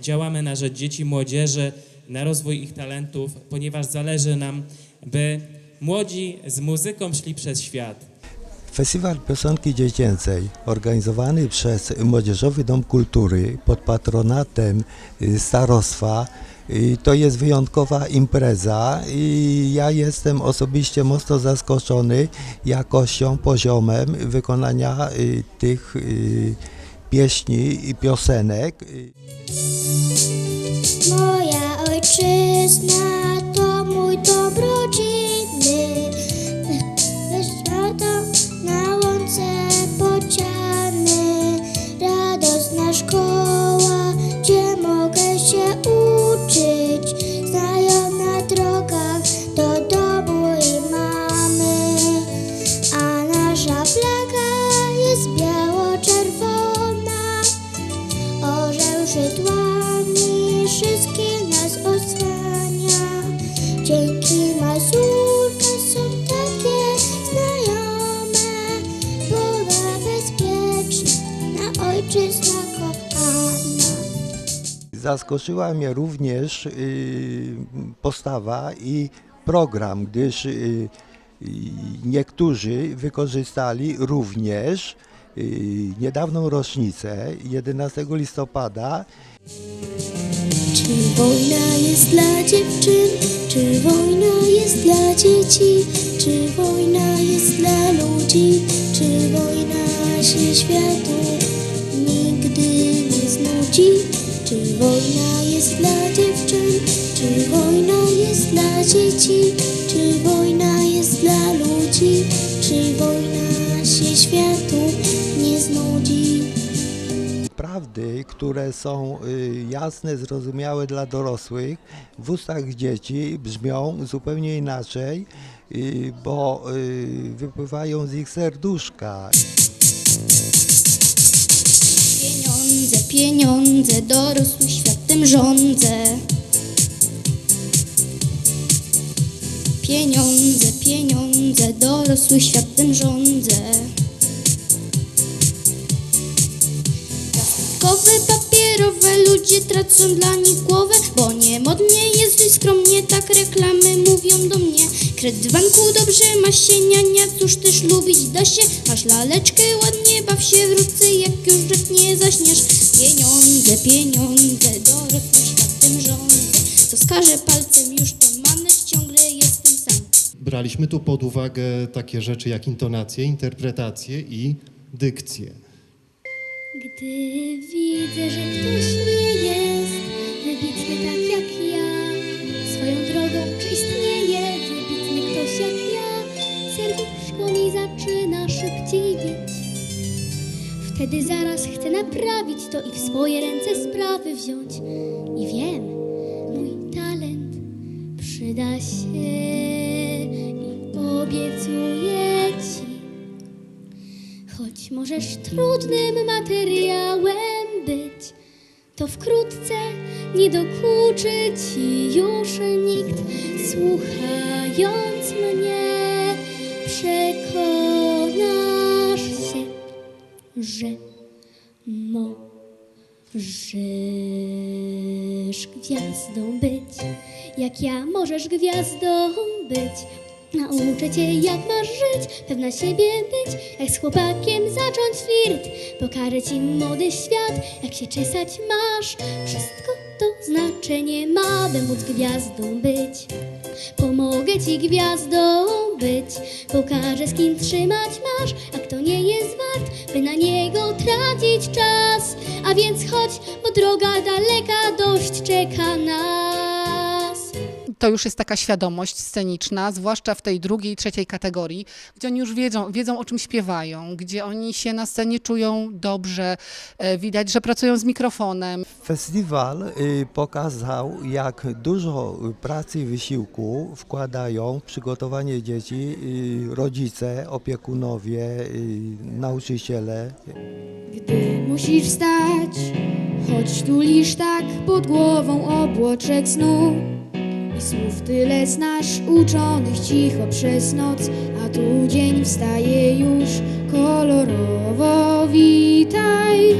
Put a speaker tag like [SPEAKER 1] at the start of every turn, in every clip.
[SPEAKER 1] Działamy na rzecz dzieci i młodzieży, na rozwój ich talentów, ponieważ zależy nam, by młodzi z muzyką szli przez świat.
[SPEAKER 2] Festiwal Piosenki Dziecięcej organizowany przez Młodzieżowy Dom Kultury pod patronatem y, starostwa y, to jest wyjątkowa impreza i ja jestem osobiście mocno zaskoczony jakością, poziomem wykonania y, tych pieśni i piosenek.
[SPEAKER 3] Moja ojczyzna
[SPEAKER 2] Zaskoczyła mnie również y, postawa i program, gdyż y, niektórzy wykorzystali również y, niedawną rocznicę 11 listopada
[SPEAKER 3] Czy wojna jest dla dziewczyn? Czy wojna jest dla dzieci? Czy wojna jest dla ludzi? Czy wojna się światu nigdy nie znudzi? Czy wojna dzieci? Czy wojna jest dla ludzi? Czy wojna się światu nie znudzi?
[SPEAKER 2] prawdy, które są y, jasne, zrozumiałe dla dorosłych, w ustach dzieci brzmią zupełnie inaczej, y, bo y, wypływają z ich serduszka.
[SPEAKER 3] Pieniądze, pieniądze, dorosły światem rządzę. Pieniądze, pieniądze, dorosły światem rządzę. Plastikowe, papierowe, ludzie tracą dla nich głowę, bo niemodnie jest żyć skromnie, tak reklamy mówią do mnie. Kredyt banku dobrze ma się, niania, cóż też lubić da się. Masz laleczkę, ładnie baw się wrócę, jak już rzek nie zaśniesz. Pieniądze, pieniądze, dorosłym światem rządzę. Co wskaże palcem już to
[SPEAKER 4] Braliśmy tu pod uwagę takie rzeczy jak intonację, interpretację i dykcję.
[SPEAKER 3] Gdy widzę, że ktoś nie jest wybitny tak jak ja, swoją drogą czy istnieje wybitny ktoś jak ja, serduszko mi zaczyna szybciej bić. Wtedy zaraz chcę naprawić to i w swoje ręce sprawy wziąć. I wiem, mój talent przyda się obiecuję ci. Choć możesz trudnym materiałem być, to wkrótce nie dokuczy ci już nikt. Słuchając mnie, przekonasz się, że możesz gwiazdą być, jak ja możesz gwiazdą być. Nauczę cię, jak masz żyć, pewna siebie być, jak z chłopakiem zacząć flirt. Pokażę ci młody świat, jak się czesać masz. Wszystko to znaczenie ma, by móc gwiazdą być. Pomogę ci gwiazdą być, pokażę z kim trzymać masz, a kto nie jest wart, by na niego tracić czas. A więc chodź, bo droga daleka dość czeka nas.
[SPEAKER 5] To już jest taka świadomość sceniczna, zwłaszcza w tej drugiej, trzeciej kategorii, gdzie oni już wiedzą, wiedzą o czym śpiewają, gdzie oni się na scenie czują dobrze, e, widać, że pracują z mikrofonem.
[SPEAKER 2] Festiwal y, pokazał, jak dużo pracy i wysiłku wkładają w przygotowanie dzieci y, rodzice, opiekunowie, y, nauczyciele.
[SPEAKER 6] Gdy musisz wstać, choć tulisz tak pod głową obłoczek snu. I słów tyle znasz, uczonych cicho przez noc, a tu dzień wstaje już kolorowo. Witaj,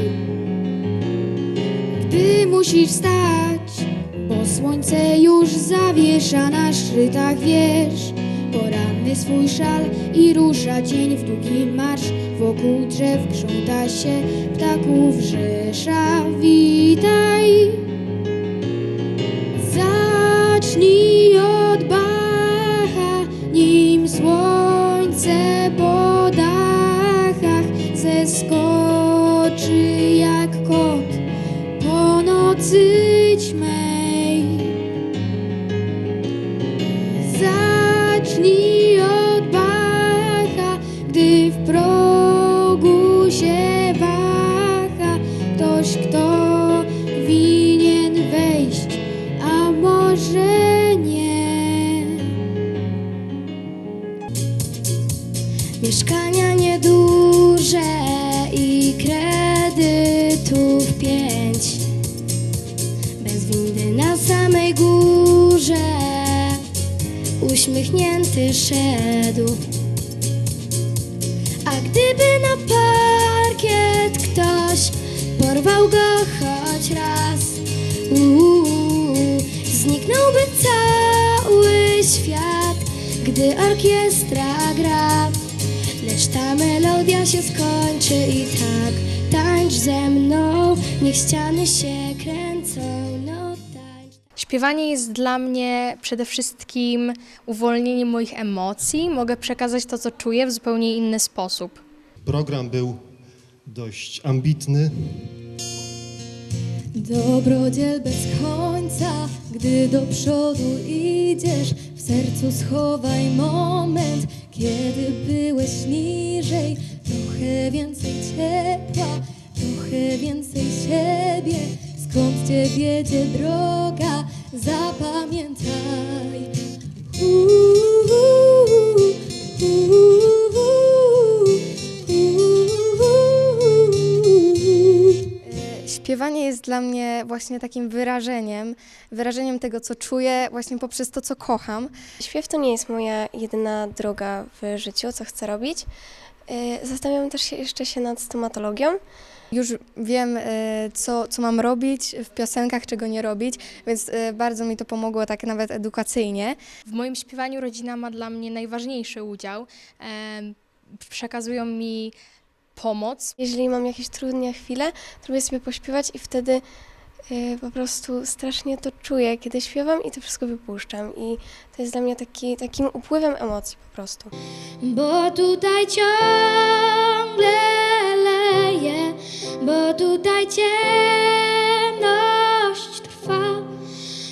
[SPEAKER 6] gdy musisz wstać, bo słońce już zawiesza na szczytach wież. Poranny swój szal i rusza dzień w długi marsz. Wokół drzew krząta się ptaków rzesza. Witaj, zacznij od Bacha, nim słońce po dachach zeskoczy jak kot po nocy ćmej. Zacznij od Bacha, gdy w progu się waha ktoś, kto pięć. Bez windy na samej górze uśmiechnięty szedł. A gdyby na parkiet ktoś porwał go choć raz, zniknąłby cały świat, gdy orkiestra gra. Lecz ta melodia się skończy i tak tańcz ze mną, niech ściany się kręcą, no tańcz.
[SPEAKER 7] Śpiewanie jest dla mnie przede wszystkim uwolnieniem moich emocji. Mogę przekazać to, co czuję w zupełnie inny sposób.
[SPEAKER 4] Program był dość ambitny,
[SPEAKER 6] Dobrodziel bez końca, gdy do przodu idziesz, w sercu schowaj moment, kiedy byłeś niżej, trochę więcej ciepła, trochę więcej siebie, skąd cię wiedzie droga, zapamiętaj. Uuu, uuu,
[SPEAKER 7] E, Śpiewanie jest dla mnie właśnie takim wyrażeniem, wyrażeniem tego, co czuję, właśnie poprzez to, co kocham.
[SPEAKER 8] Śpiew to nie jest moja jedyna droga w życiu, co chcę robić. Y, Zastanawiam też się jeszcze się nad stomatologią.
[SPEAKER 7] Już wiem, e, co, co mam robić w piosenkach, czego nie robić, więc e, bardzo mi to pomogło tak nawet edukacyjnie. W moim śpiewaniu rodzina ma dla mnie najważniejszy udział. Przekazują mi pomoc,
[SPEAKER 8] Jeżeli mam jakieś trudne chwile, to lubię sobie pośpiewać i wtedy y, po prostu strasznie to czuję, kiedy śpiewam i to wszystko wypuszczam. I to jest dla mnie taki, takim upływem emocji po prostu.
[SPEAKER 3] Bo tutaj ciągle leje, bo tutaj ciemność trwa,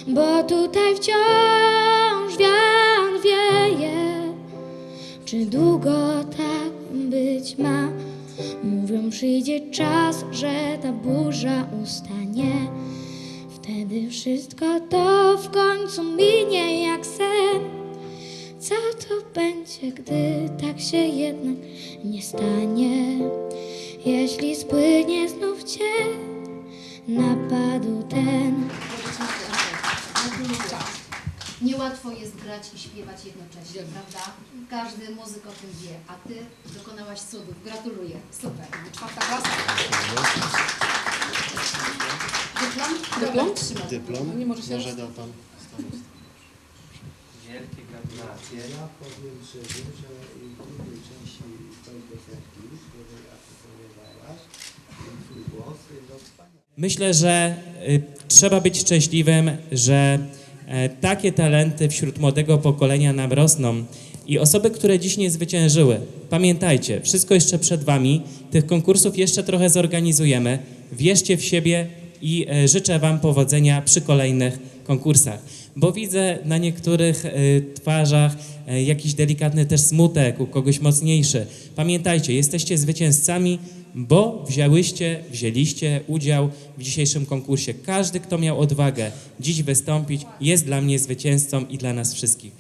[SPEAKER 3] bo tutaj wciąż wiatr wieje. Czy długo tak być ma? Mówią, przyjdzie czas, że ta burza ustanie. Wtedy wszystko to w końcu minie jak sen. Co to będzie, gdy tak się jednak nie stanie? Jeśli spłynie znów cię napadł ten.
[SPEAKER 9] Niełatwo jest grać i śpiewać jednocześnie, prawda? Każdy muzyk o tym wie, a ty dokonałaś cudów. Gratuluję. Super. Czwarta klasa. Dyplom? Dyplom?
[SPEAKER 4] Dyplom.
[SPEAKER 5] Nie może się
[SPEAKER 4] Może da pan.
[SPEAKER 1] Gratulacje.
[SPEAKER 2] Ja powiem szczerze, że w drugiej części tej piosenki, której artykułowałaś, twój głos, wspaniale.
[SPEAKER 1] Myślę, że y, trzeba być szczęśliwym, że e, takie talenty wśród młodego pokolenia nam rosną. I osoby, które dziś nie zwyciężyły, pamiętajcie, wszystko jeszcze przed Wami, tych konkursów jeszcze trochę zorganizujemy. Wierzcie w siebie i e, życzę Wam powodzenia przy kolejnych konkursach. Bo widzę na niektórych e, twarzach e, jakiś delikatny też smutek, u kogoś mocniejszy. Pamiętajcie, jesteście zwycięzcami, bo wzięłyście, wzięliście udział w dzisiejszym konkursie. Każdy, kto miał odwagę dziś wystąpić, jest dla mnie zwycięzcą i dla nas wszystkich.